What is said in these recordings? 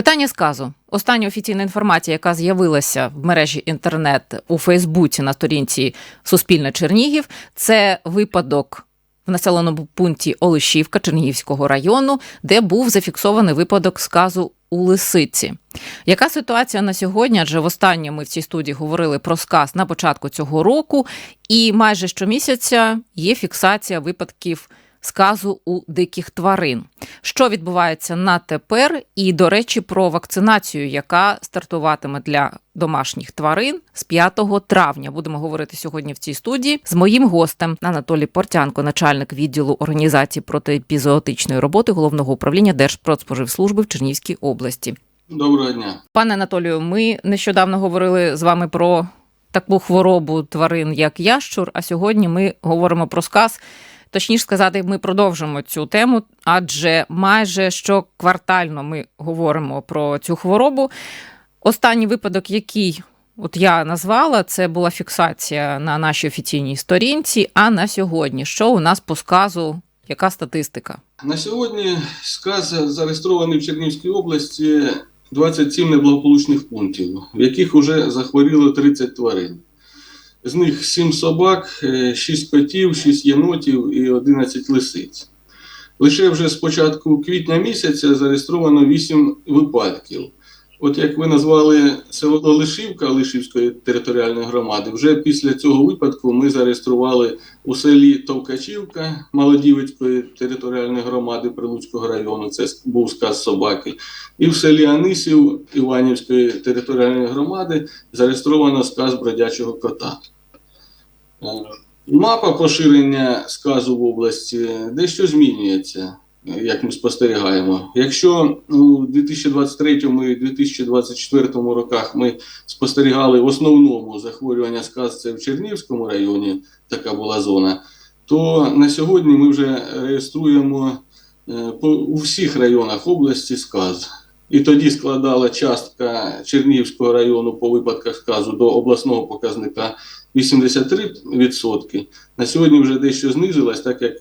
Питання сказу. Остання офіційна інформація, яка з'явилася в мережі інтернет у Фейсбуці на сторінці Суспільне Чернігів, це випадок в населеному пункті Олешівка Чернігівського району, де був зафіксований випадок сказу у лисиці. Яка ситуація на сьогодні? Адже востаннє ми в цій студії говорили про сказ на початку цього року, і майже щомісяця є фіксація випадків сказу у диких тварин. Що відбувається на тепер? І, до речі, про вакцинацію, яка стартуватиме для домашніх тварин з 5 травня. Будемо говорити сьогодні в цій студії з моїм гостем Анатолій Портянко, начальник відділу організації протиепізоотичної роботи головного управління Держпродспоживслужби в Чернігівській області. Доброго дня. Пане Анатолію, ми нещодавно говорили з вами про таку хворобу тварин, як ящур. А сьогодні ми говоримо про сказ. Точніше сказати, ми продовжимо цю тему, адже майже щоквартально ми говоримо про цю хворобу. Останній випадок, який от я назвала, це була фіксація на нашій офіційній сторінці. А на сьогодні, що у нас по сказу, яка статистика? На сьогодні сказ зареєстрований в Чернігівській області 27 неблагополучних пунктів, в яких вже захворіло 30 тварин. З них 7 собак, 6 котів, 6 єнотів і 11 лисиць. Лише вже з початку квітня місяця зареєстровано 8 випадків. От як ви назвали село Лишівка Лишівської територіальної громади, вже після цього випадку ми зареєстрували у селі Товкачівка Малодівецької територіальної громади Прилуцького району, це був сказ собаки, і в селі Анисів Іванівської територіальної громади зареєстровано сказ бродячого кота. Е, Мапа поширення сказу в області дещо змінюється як ми спостерігаємо. Якщо у 2023 і 2024 роках ми спостерігали в основному захворювання сказ це в Чернівському районі, така була зона, то на сьогодні ми вже реєструємо по, у всіх районах області сказ. І тоді складала частка Чернігівського району по випадках сказу до обласного показника 83%. На сьогодні вже дещо знизилась, так як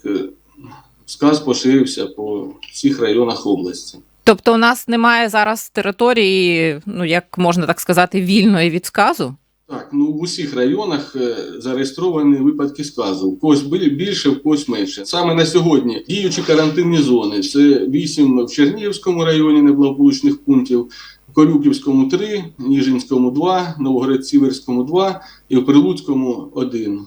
сказ поширився по всіх районах області. Тобто, у нас немає зараз території, ну як можна так сказати, вільної від сказу? Так, ну в усіх районах е, зареєстровані випадки сказу. В когось більше, в когось менше. Саме на сьогодні діючі карантинні зони. Це 8 в Чернігівському районі неблагополучних пунктів, в Колюківському 3, Ніжинському 2, Новоград-Сіверському 2 і в Прилуцькому 1.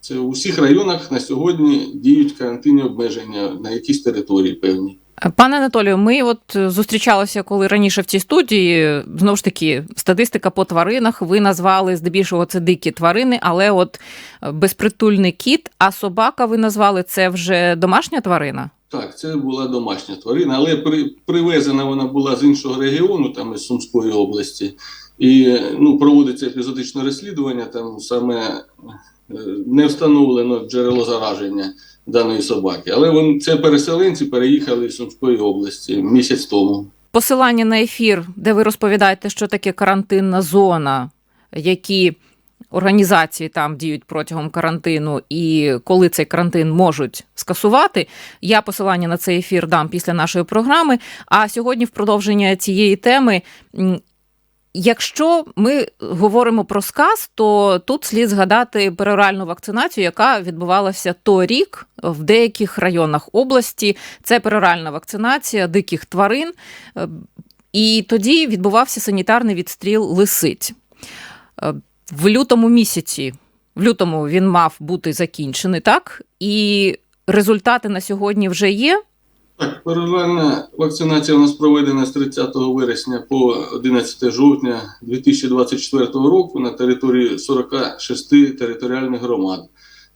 Це у всіх районах на сьогодні діють карантинні обмеження на якійсь території певні. Пане Анатолію, ми от зустрічалися, коли раніше в цій студії знову ж таки статистика по тваринах. Ви назвали здебільшого це дикі тварини, але от безпритульний кіт, а собака ви назвали це вже домашня тварина? Так, це була домашня тварина, але при, привезена вона була з іншого регіону, там із Сумської області, і ну, проводиться епізодичне розслідування. Там саме не встановлено джерело зараження даної собаки. Але вони це переселенці переїхали з Сумської області місяць тому. Посилання на ефір, де ви розповідаєте, що таке карантинна зона, які організації там діють протягом карантину, і коли цей карантин можуть скасувати. Я посилання на цей ефір дам після нашої програми. А сьогодні, в продовження цієї теми, Якщо ми говоримо про сказ, то тут слід згадати пероральну вакцинацію, яка відбувалася торік в деяких районах області. Це пероральна вакцинація диких тварин, і тоді відбувався санітарний відстріл лисиць. В лютому місяці, в лютому він мав бути закінчений, так? І результати на сьогодні вже є. Так, паралельна вакцинація у нас проведена з 30 вересня по 11 жовтня 2024 року на території 46 територіальних громад.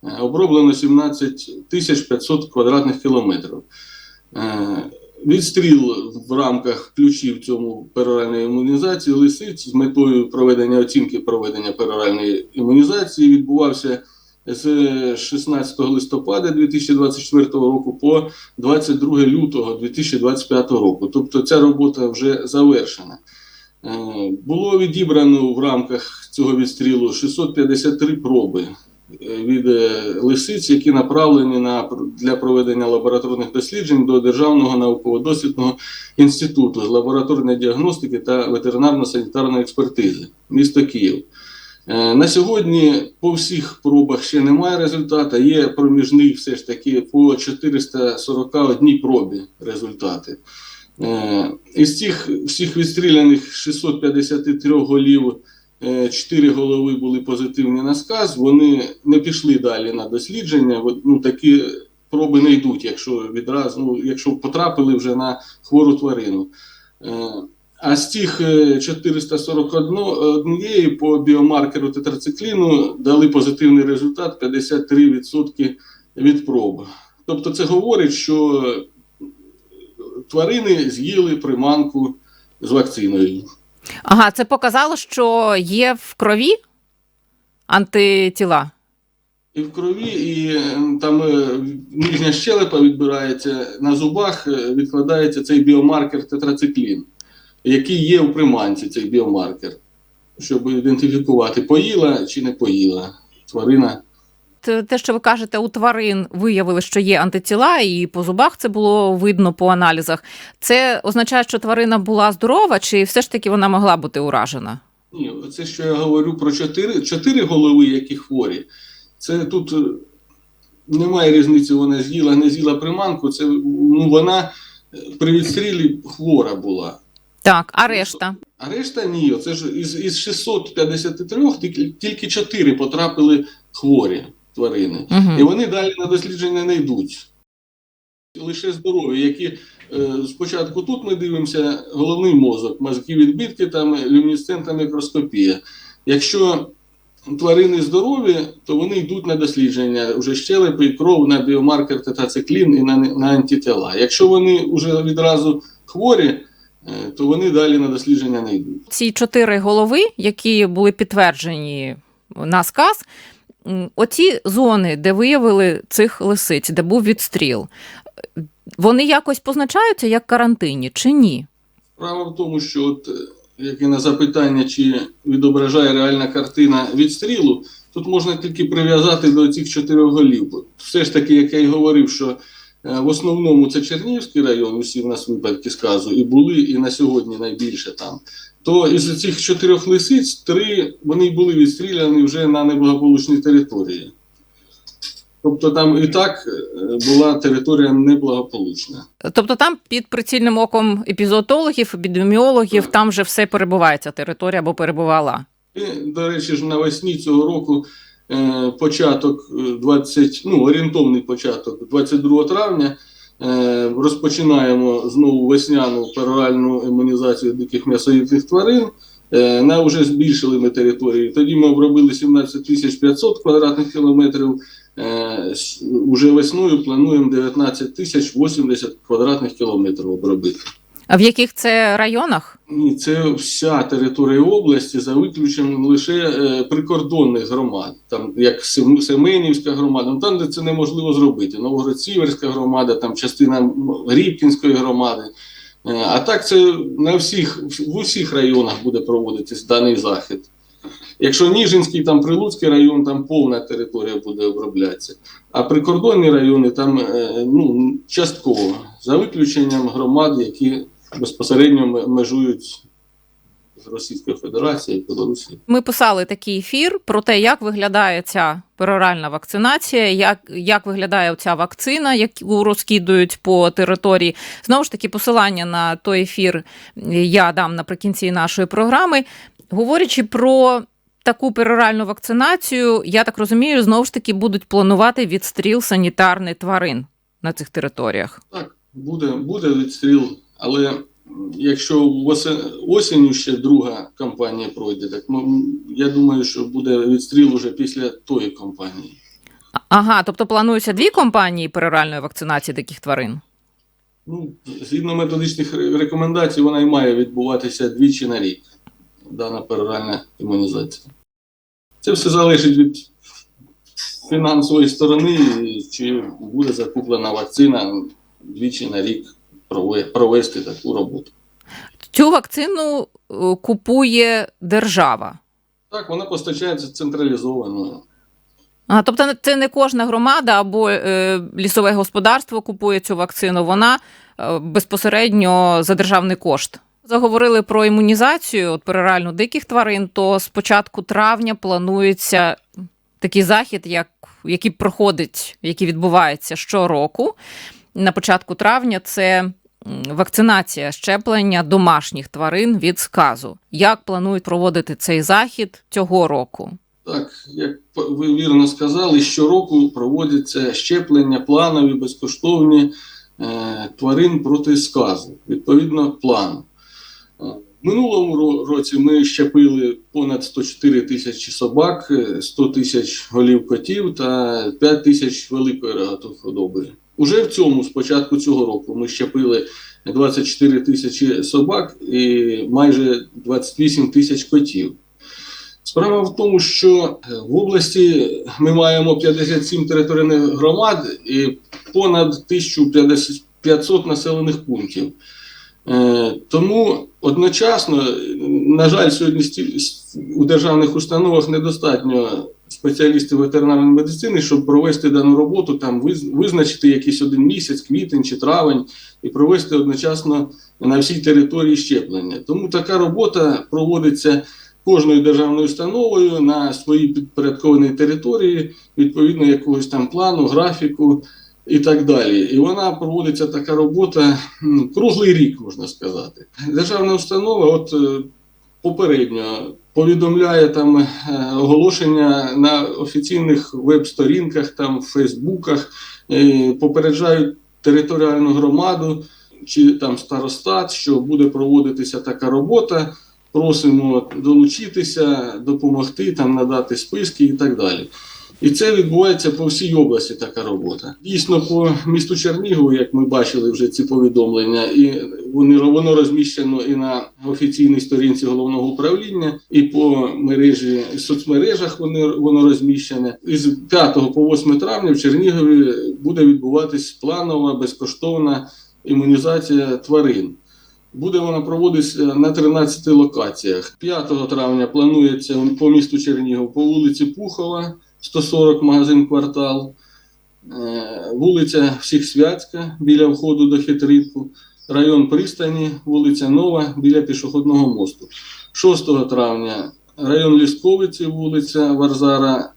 Е, оброблено 17 тисяч 500 квадратних кілометрів. Е, відстріл в рамках ключів цьому пероральної імунізації лисиць з метою проведення оцінки проведення пероральної імунізації відбувався з 16 листопада 2024 року по 22 лютого 2025 року. Тобто ця робота вже завершена. Було відібрано в рамках цього відстрілу 653 проби е, від е, лисиць, які направлені на, для проведення лабораторних досліджень до Державного науково-дослідного інституту з лабораторної діагностики та ветеринарно-санітарної експертизи, місто Київ. Е, На сьогодні по всіх пробах ще немає результату. Є проміжний все ж таки по 441 пробі результати. Е, Із цих всіх відстріляних 653 голів, 4 голови були позитивні на сказ. Вони не пішли далі на дослідження. Ну, такі проби не йдуть, якщо відразу, ну, якщо потрапили вже на хвору тварину. А з тих е, 441 по біомаркеру тетрацикліну дали позитивний результат 53% від проб. Тобто це говорить, що тварини з'їли приманку з вакциною. Ага, це показало, що є в крові антитіла. І в крові, і там е, нижня щелепа відбирається, на зубах е, відкладається цей біомаркер тетрациклін, який є у приманці, цей біомаркер, щоб ідентифікувати, поїла чи не поїла тварина. Те, що ви кажете, у тварин виявили, що є антитіла, і по зубах це було видно по аналізах. Це означає, що тварина була здорова, чи все ж таки вона могла бути уражена? Ні, це що я говорю про чотири, чотири голови, які хворі. Це тут е, немає різниці, вона з'їла, не з'їла приманку. Це ну, вона е, при відстрілі хвора була. Так, а решта? А решта ні. Це ж із, із 653 тільки, тільки 4 потрапили хворі тварини. І Угу. вони далі на дослідження не йдуть. Лише здорові, які е, спочатку тут ми дивимося головний мозок, мозки відбитки, там люмінесцентна мікроскопія. Якщо тварини здорові, то вони йдуть на дослідження вже щелепи кров на біомаркер тетрациклін і на, на антитела. Якщо вони вже відразу хворі, то вони далі на дослідження не йдуть. Ці чотири голови, які були підтверджені на сказ, оці зони, де виявили цих лисиць, де був відстріл, вони якось позначаються як карантинні чи ні? Справа в тому, що от, е, як і на запитання, чи відображає реальна картина відстрілу, тут можна тільки прив'язати до цих чотирьох голів. Все ж таки, як я й говорив, що е, в основному це Чернігівський район, усі в нас випадки сказу, і були, і на сьогодні найбільше там. То із цих чотирьох лисиць три вони були відстріляні вже на неблагополучній території. Тобто там і так е, була територія неблагополучна. Тобто там під прицільним оком епізоотологів, епідеміологів, там вже все перебуває ця територія або перебувала. І, до речі ж, навесні цього року е, початок е, 20, ну, орієнтовний початок 22 травня. Е, розпочинаємо знову весняну пероральну імунізацію диких м'ясоїдних тварин. Е, на вже збільшили ми територію. Тоді ми обробили 17 тисяч 500 квадратних кілометрів. Е, уже весною плануємо 19 тисяч 80 квадратних кілометрів обробити. А в яких це районах? Ні, це вся територія області за виключенням лише е, прикордонних громад, там як Сем- Семенівська громада, ну там, де це неможливо зробити. Новгород-Сіверська громада, там частина Рібкінської громади. Е, а так це на всіх в усіх районах буде проводитись даний захід. Якщо Ніжинський, там Прилуцький район, там повна територія буде оброблятися. А прикордонні райони там е, ну, частково, за виключенням громад, які безпосередньо межують з Російською Федерацією, Білорусією. Ми писали такий ефір про те, як виглядає ця пероральна вакцинація, як, як виглядає ця вакцина, яку розкидують по території. Знову ж таки, посилання на той ефір я дам наприкінці нашої програми. Говорячи про таку пероральну вакцинацію, я так розумію, знову ж таки будуть планувати відстріл санітарних тварин на цих територіях. Так, буде, буде відстріл, але якщо осінню ще друга кампанія пройде, так м, я думаю, що буде відстріл уже після тої кампанії. Ага, тобто плануються дві компанії пероральної вакцинації таких тварин. Ну, згідно методичних рекомендацій, вона і має відбуватися двічі на рік, дана пероральна імунізація. Це все залежить від фінансової сторони, чи буде закуплена вакцина двічі на рік провести таку роботу. Цю вакцину е, купує держава. Так, вона постачається централізовано. А, тобто це не кожна громада або е, лісове господарство купує цю вакцину, вона е, безпосередньо за державний кошт. Заговорили про імунізацію от перорально диких тварин, то з початку травня планується такий захід, як, який проходить, який відбувається щороку. На початку травня це вакцинація щеплення домашніх тварин від сказу. Як планують проводити цей захід цього року? Так, як ви вірно сказали, щороку проводяться щеплення планові, безкоштовні е, тварин проти сказу. Відповідно, план. Е, минулому році ми щепили понад 104 тисячі собак, е, 100 тисяч голів котів та 5 тисяч великої рогатої худоби. Уже в цьому, з початку цього року, ми щепили 24 тисячі собак і майже 28 тисяч котів. Справа в тому, що е, в області ми маємо 57 територіальних громад і понад 1500 населених пунктів. Е, Тому одночасно, на жаль, сьогодні у державних установах недостатньо спеціалістів ветеринарної медицини, щоб провести дану роботу, там визначити якийсь один місяць, квітень чи травень, і провести одночасно на всій території щеплення. Тому така робота проводиться кожною державною установою на своїй підпорядкованій території, відповідно якогось там плану, графіку і так далі. І вона проводиться така робота м, круглий рік, можна сказати. Державна установа, от е, попередньо повідомляє там е, оголошення на офіційних веб-сторінках, там Фейсбуках, е, попереджають територіальну громаду чи там старостат, що буде проводитися така робота просимо долучитися, допомогти, там надати списки і так далі. І це відбувається по всій області така робота. Дійсно, по місту Чернігову, як ми бачили вже ці повідомлення, і вони воно розміщено і на офіційній сторінці головного управління, і по мережі соцмережах воно, воно розміщене. Із 5 по 8 травня в Чернігові буде відбуватись планова безкоштовна імунізація тварин. Буде вона проводитися на 13 локаціях. 5 травня планується по місту Чернігов по вулиці Пухова, 140 магазин квартал, е, вулиця Всіхсвятська біля входу до Хитрівку, район Пристані, вулиця Нова біля пішохідного мосту. 6 травня. Район Лісковиці, вулиця Варзара,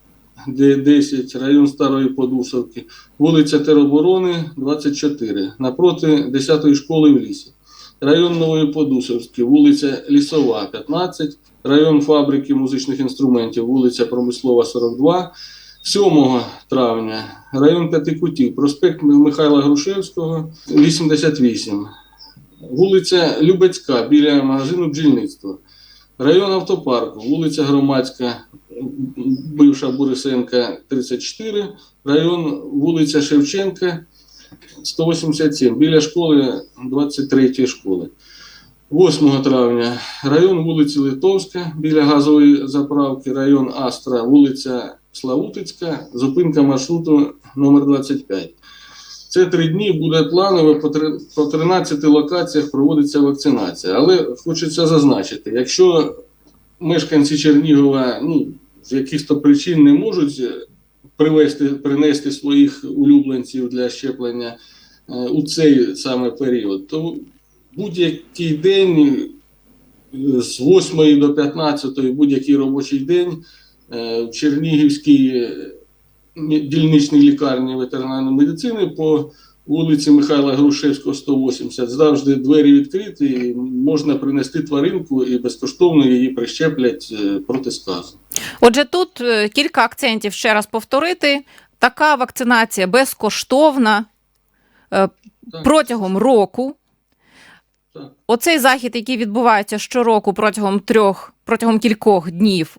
де 10, район Старої Подусовки, вулиця Тероборони, 24, напроти 10-ї школи в лісі район Нової Подусовський, вулиця Лісова, 15, район фабрики музичних інструментів, вулиця Промислова, 42, 7 травня, район П'ятикутів, проспект Михайла Грушевського, 88, вулиця Любецька біля магазину бджільництва, район автопарку, вулиця Громадська, бивша Борисенка, 34, район вулиця Шевченка, 187 біля школи 23 школи. 8 травня район вулиці Литовська біля газової заправки, район Астра, вулиця Славутицька, зупинка маршруту номер 25. Це три дні буде планово по 13 локаціях проводиться вакцинація. Але хочеться зазначити, якщо мешканці Чернігова ну, з якихось причин не можуть привести, принести своїх улюбленців для щеплення е, у цей саме період, то будь-який день е, з 8 до 15, будь-який робочий день е, в Чернігівській дільничній лікарні ветеринарної медицини по вулиці Михайла Грушевського, 180, завжди двері відкриті, і можна принести тваринку і безкоштовно її прищеплять проти сказу. Отже, тут е, кілька акцентів ще раз повторити. Така вакцинація безкоштовна е, Так. протягом року. Так. Оцей захід, який відбувається щороку протягом трьох, протягом кількох днів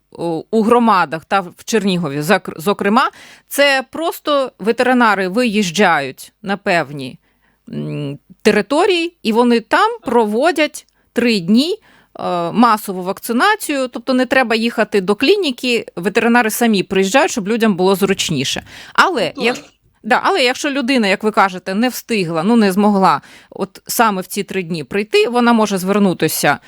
у громадах та в Чернігові, зокрема, це просто ветеринари виїжджають на певні території, і вони там проводять три дні е, масову вакцинацію. Тобто не треба їхати до клініки, ветеринари самі приїжджають, щоб людям було зручніше. Але як, Да, але якщо людина, як ви кажете, не встигла, ну не змогла от саме в ці три дні прийти, вона може звернутися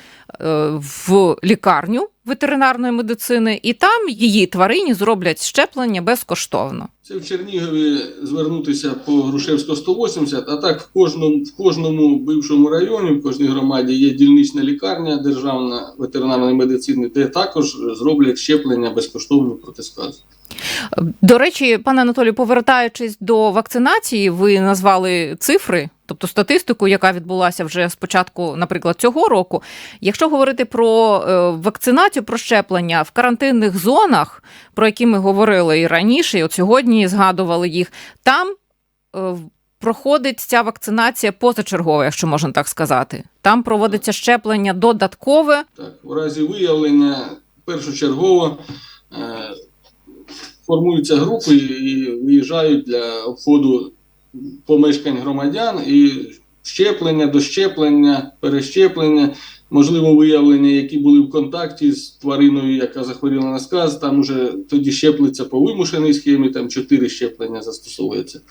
е, в лікарню ветеринарної медицини, і там її тварині зроблять щеплення безкоштовно. Це в Чернігові звернутися по Грушевського 180, а так в кожному, в кожному бившому районі, в кожній громаді є дільнична лікарня державна ветеринарної медицини, де також зроблять щеплення безкоштовно проти сказу. До речі, пане Анатолію, повертаючись до вакцинації, ви назвали цифри, тобто статистику, яка відбулася вже з початку, наприклад, цього року. Якщо говорити про е, вакцинацію, про щеплення в карантинних зонах, про які ми говорили і раніше, і от сьогодні згадували їх, там е, проходить ця вакцинація позачергова, якщо можна так сказати. Там проводиться щеплення додаткове. Так, у разі виявлення першочергово формуються групи і виїжджають для обходу помешкань громадян і щеплення, дощеплення, перещеплення, можливо, виявлення, які були в контакті з твариною, яка захворіла на сказ. Там уже тоді щеплиться по вимушеній схемі, там чотири щеплення застосовується.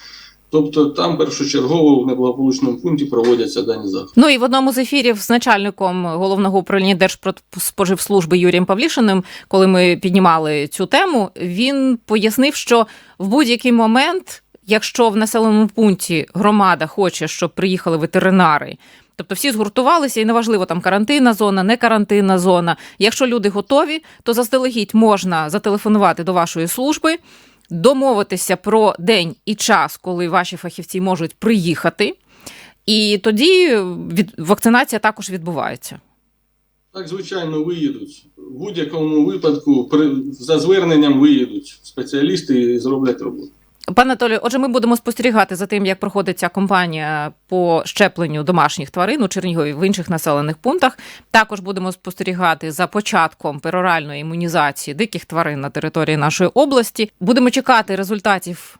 Тобто там першочергово в неблагополучному пункті проводяться дані заходи. Ну і в одному з ефірів з начальником головного управління Держпродспоживслужби Юрієм Павлішиним, коли ми піднімали цю тему, він пояснив, що в будь-який момент, якщо в населеному пункті громада хоче, щоб приїхали ветеринари. Тобто всі згуртувалися, і неважливо там карантинна зона, не карантинна зона. Якщо люди готові, то заздалегідь можна зателефонувати до вашої служби, домовитися про день і час, коли ваші фахівці можуть приїхати, і тоді від... вакцинація також відбувається. Так, звичайно, виїдуть. В будь-якому випадку при, за зверненням виїдуть спеціалісти і зроблять роботу. Пане Толі, отже, ми будемо спостерігати за тим, як проходить ця кампанія по щепленню домашніх тварин у Чернігові в інших населених пунктах. Також будемо спостерігати за початком пероральної імунізації диких тварин на території нашої області. Будемо чекати результатів.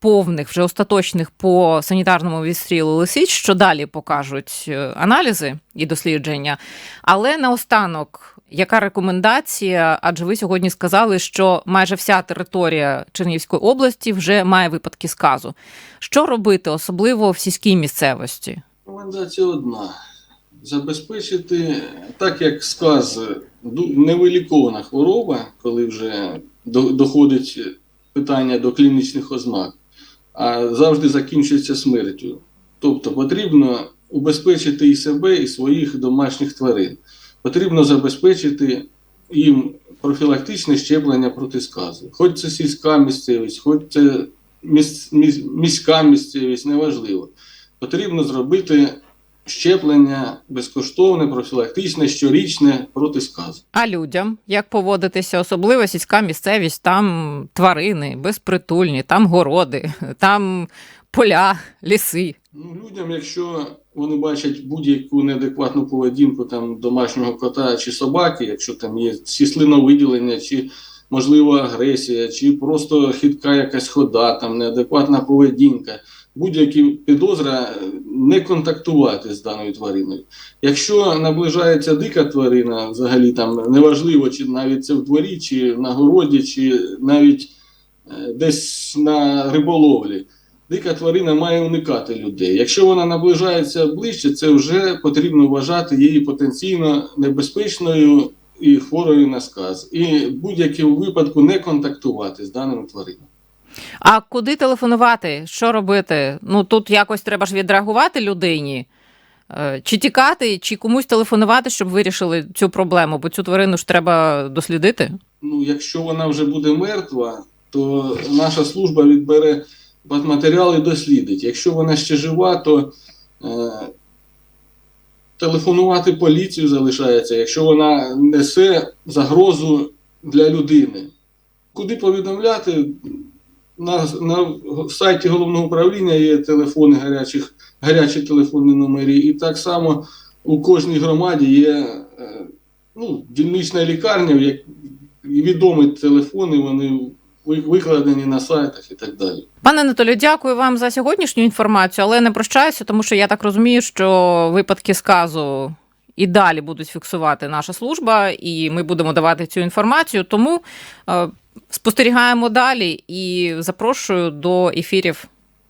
Повних вже остаточних по санітарному відстрілу лисиць, що далі покажуть е, аналізи і дослідження. Але наостанок, яка рекомендація? Адже ви сьогодні сказали, що майже вся територія Чернігівської області вже має випадки сказу. Що робити, особливо в сільській місцевості? Рекомендація одна: забезпечити, так як сказ невилікована хвороба, коли вже доходить питання до клінічних ознак, а завжди закінчується смертю. Тобто потрібно убезпечити і себе, і своїх домашніх тварин. Потрібно забезпечити їм профілактичне щеплення проти сказу. Хоч це сільська місцевість, хоч це міс- міс- міська місцевість, неважливо. Потрібно зробити щеплення безкоштовне, профілактичне, щорічне проти сказу. А людям як поводитися, особливо сільська місцевість, там тварини безпритульні, там городи, там поля, ліси. Ну, людям, якщо вони бачать будь-яку неадекватну поведінку там, домашнього кота чи собаки, якщо там є чи слиновиділення, чи можливо агресія, чи просто хитка якась хода, там неадекватна поведінка, будь-які підозра е, не контактувати з даною твариною. Якщо наближається дика тварина, взагалі там неважливо, чи навіть це в дворі, чи на городі, чи навіть е, десь на риболовлі. Дика тварина має уникати людей. Якщо вона наближається ближче, це вже потрібно вважати її потенційно небезпечною і хворою на сказ. І в будь-якому випадку не контактувати з даними тваринами. А куди телефонувати? Що робити? Ну тут якось треба ж відреагувати людині. Е, Чи тікати, чи комусь телефонувати, щоб вирішили цю проблему, бо цю тварину ж треба дослідити. Ну, якщо вона вже буде мертва, то наша служба відбере матеріал і дослідить. Якщо вона ще жива, то е, телефонувати поліцію залишається, якщо вона несе загрозу для людини. Куди повідомляти? На, на сайті головного управління є телефони гарячих, гарячі телефонні номери, і так само у кожній громаді є е, ну, дільнична лікарня, як відомі телефони, вони викладені на сайтах і так далі. Пане Анатолію, дякую вам за сьогоднішню інформацію, але не прощаюся, тому що я так розумію, що випадки сказу і далі будуть фіксувати наша служба, і ми будемо давати цю інформацію. Тому е, спостерігаємо далі і запрошую до ефірів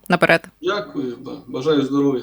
наперед. Дякую, бажаю здоров'я.